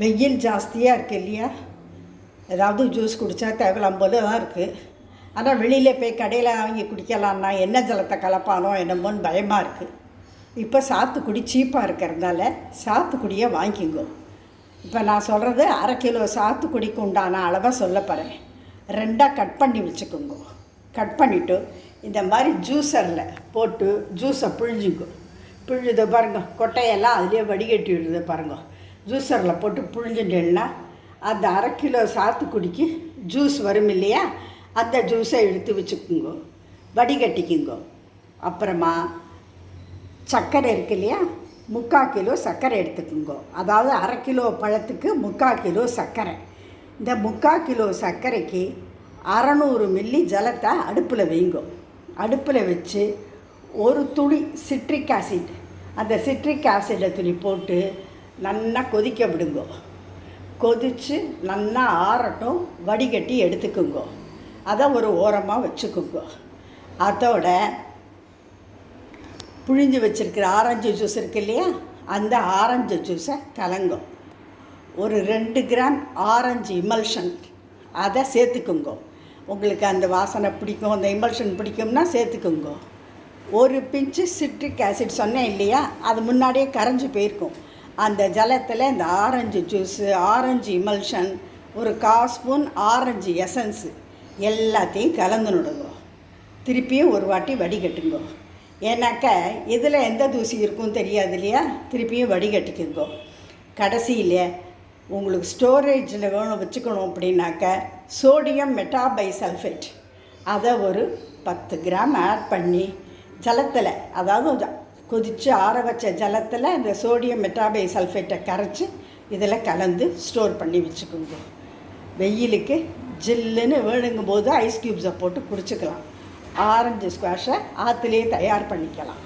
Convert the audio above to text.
வெயில் ஜாஸ்தியாக இருக்குது இல்லையா? ஏதாவது ஜூஸ் குடித்தா தேவலாம் போல தான் இருக்குது ஆனால் வெளியில் போய் கடையில் வாங்கி குடிக்கலான்னா என்ன ஜலத்தை கலப்பானோ என்னமோன்னு பயமாக இருக்குது இப்போ சாத்துக்குடி சீப்பாக இருக்கிறதுனால சாத்துக்குடியை வாங்கிக்கோ. இப்போ நான் சொல்கிறது அரை கிலோ சாத்துக்குடிக்கு உண்டான அளவை சொல்ல போகிறேன் ரெண்டாக கட் பண்ணி வச்சுக்கோங்க. கட் பண்ணிவிட்டு இந்த மாதிரி ஜூஸரில் போட்டு ஜூஸை பிழிஞ்சுக்கோ. பிழிஞ்சதை பாருங்க கொட்டையெல்லாம் அதிலே வடிகட்டி விடுது பாருங்க. ஜூஸரில் போட்டு பிழிஞ்சுட்டேன்னா அந்த அரை கிலோ சாத்துக்குடிக்கு ஜூஸ் வரும் இல்லையா? அந்த ஜூஸை எடுத்து வச்சுக்குங்க வடிகட்டிக்குங்க. அப்புறமா சர்க்கரை இருக்கு இல்லையா? முக்கால் கிலோ சர்க்கரை எடுத்துக்குங்கோ. அதாவது அரை கிலோ பழத்துக்கு முக்கால் கிலோ சர்க்கரை. இந்த முக்கால் கிலோ சர்க்கரைக்கு அறநூறு மில்லி ஜலத்தை அடுப்பில் வைங்கோ. அடுப்பில் வச்சு ஒரு துளி சிட்ரிக் ஆசிட் அந்த சிட்ரிக் ஆசிடை துளி போட்டு நல்லா கொதிக்க விடுங்கோ. கொதித்து நல்லா ஆறட்டும் வடிகட்டி எடுத்துக்குங்கோ. அதை ஒரு ஓரமாக வச்சுக்குங்கோ. அதோட புழிஞ்சு வச்சுருக்கிற ஆரஞ்சு ஜூஸ் இருக்கு இல்லையா? அந்த ஆரஞ்சு ஜூஸை கலங்கும் ஒரு ரெண்டு கிராம் ஆரஞ்சு இமல்ஷன் அதை சேர்த்துக்குங்கோ. உங்களுக்கு அந்த வாசனை பிடிக்கும் அந்த இமல்ஷன் பிடிக்கும்னா சேர்த்துக்குங்கோ. ஒரு பிஞ்சு சிட்ரிக் ஆசிட் சொன்னேன் இல்லையா? அது முன்னாடியே கரைஞ்சி போயிருக்கும். அந்த ஜலத்தில் இந்த ஆரஞ்சு ஜூஸு ஆரஞ்சு இமல்ஷன் ஒரு கால் ஸ்பூன் ஆரஞ்சு எசன்ஸு எல்லாத்தையும் கலந்து நடுங்க. திருப்பியும் ஒரு வாட்டி வடிகட்டுங்க. ஏன்னாக்க இதில் எந்த தூசி இருக்கும் தெரியாது இல்லையா? திருப்பியும் வடிகட்டிக்குங்க. கடைசியில் உங்களுக்கு ஸ்டோரேஜில் வேணும் வச்சுக்கணும் அப்படின்னாக்க சோடியம் மெட்டாபைசல்ஃபேட் அதை ஒரு பத்து கிராம் ஆட் பண்ணி ஜலத்தில் அதாவது கொதித்து ஆற வச்ச ஜலத்தில் இந்த சோடியம் மெட்டாபை சல்ஃபேட்டை கரைச்சி இதில் கலந்து ஸ்டோர் பண்ணி வச்சுக்கோங்க. வெயிலுக்கு ஜில்லுன்னு வேணுங்கும் போது ஐஸ் க்யூப்ஸை போட்டு குடிச்சுக்கலாம். ஆரஞ்சு ஸ்குவாஷை ஆற்றுலேயே தயார் பண்ணிக்கலாம்.